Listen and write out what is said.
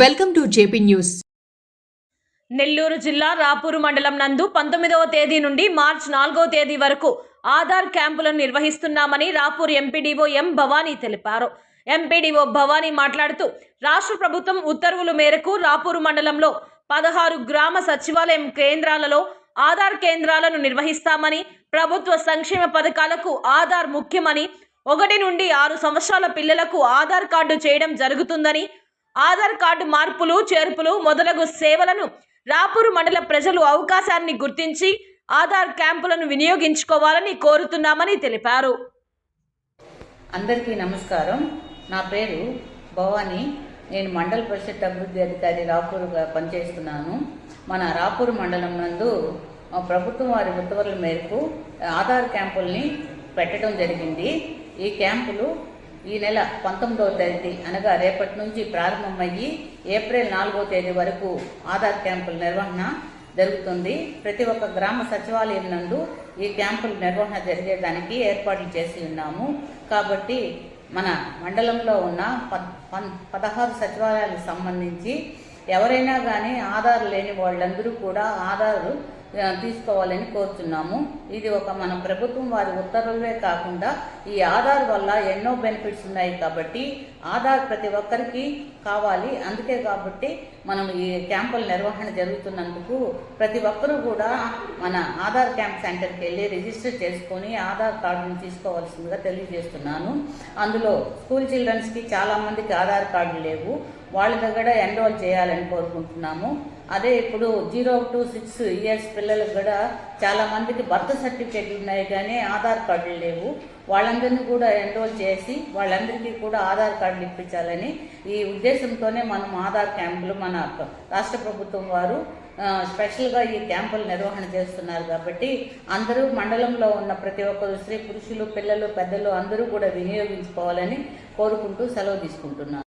Welcome to JP news. Nellore జిల్లా రాపూరు మండలం నందు పంతొమ్మిదవ తేదీ నుండి మార్చ్ నాలుగవ తేదీ వరకు ఆధార్ క్యాంపులను నిర్వహిస్తున్నామని రాపూర్ ఎంపీడీఓ ఎం భవానీ తెలిపారు. ఎంపీడీఓ భవానీ మాట్లాడుతూ రాష్ట్ర ప్రభుత్వం ఉత్తర్వుల మేరకు రాపూరు మండలంలో పదహారు గ్రామ సచివాలయం కేంద్రాలలో ఆధార్ కేంద్రాలను నిర్వహిస్తామని ప్రభుత్వ సంక్షేమ పథకాలకు ఆధార్ ముఖ్యమని ఒకటి నుండి ఆరు సంవత్సరాల పిల్లలకు ఆధార్ కార్డు చేయడం జరుగుతుందని ఆధార్ కార్డు మార్పులు చేర్పులు మొదలగు సేవలను రాపూరు మండల ప్రజలు అవకాశాన్ని గుర్తించి ఆధార్ క్యాంపులను వినియోగించుకోవాలని కోరుతున్నామని తెలిపారు. అందరికీ నమస్కారం. నా పేరు భవానీ. నేను మండల పరిషత్ అభివృద్ధి అధికారి రాపూరుగా పనిచేస్తున్నాను. మన రాపూరు మండలం నందు ప్రభుత్వం వారి ఉత్తర్వుల మేరకు ఆధార్ క్యాంపుల్ని పెట్టడం జరిగింది. ఈ క్యాంపులు ఈ నెల పంతొమ్మిదవ తేదీ అనగా రేపటి నుంచి ప్రారంభమయ్యి ఏప్రిల్ నాలుగో తేదీ వరకు ఆధార్ క్యాంపుల నిర్వహణ జరుగుతుంది. ప్రతి ఒక్క గ్రామ సచివాలయం నందు ఈ క్యాంపుల నిర్వహణ జరిగేదానికి ఏర్పాట్లు చేసి ఉన్నాము. కాబట్టి మన మండలంలో ఉన్న పన్ పదహారు సచివాలయాలకు సంబంధించి ఎవరైనా కానీ ఆధార్ లేని వాళ్ళందరూ కూడా ఆధారు తీసుకోవాలని కోరుతున్నాము ఇది ఒక మన ప్రభుత్వం వారి ఉత్తర్వులే కాకుండా ఈ ఆధార్ వల్ల ఎన్నో బెనిఫిట్స్ ఉన్నాయి కాబట్టి ఆధార్ ప్రతి ఒక్కరికి కావాలి. అందుకే కాబట్టి మనం ఈ క్యాంపుల నిర్వహణ జరుగుతున్నందుకు ప్రతి ఒక్కరూ కూడా మన ఆధార్ క్యాంప్ సెంటర్కి వెళ్ళి రిజిస్టర్ చేసుకొని ఆధార్ కార్డును తీసుకోవాల్సిందిగా తెలియజేస్తున్నాను. అందులో స్కూల్ చిల్డ్రన్స్కి చాలామందికి ఆధార్ కార్డు లేవు. వాళ్ళ దగ్గర ఎన్రోల్ చేయాలని కోరుకుంటున్నాము. అదే ఇప్పుడు జీరో టు సిక్స్ ఇయర్స్ పిల్లలకు కూడా చాలా మందికి బర్త్ సర్టిఫికేట్లు ఉన్నాయి కానీ ఆధార్ కార్డులు లేవు. వాళ్ళందరినీ కూడా ఎన్రోల్ చేసి వాళ్ళందరికీ కూడా ఆధార్ కార్డులు ఇప్పించాలని ఈ ఉద్దేశంతోనే మనం ఆధార్ క్యాంపులు మన రాష్ట్ర ప్రభుత్వం వారు స్పెషల్గా ఈ క్యాంపులు నిర్వహణ చేస్తున్నారు కాబట్టి అందరూ మండలంలో ఉన్న ప్రతి ఒక్కరు స్త్రీ పురుషులు పిల్లలు పెద్దలు అందరూ కూడా వినియోగించుకోవాలని కోరుకుంటూ సెలవు తీసుకుంటున్నాను.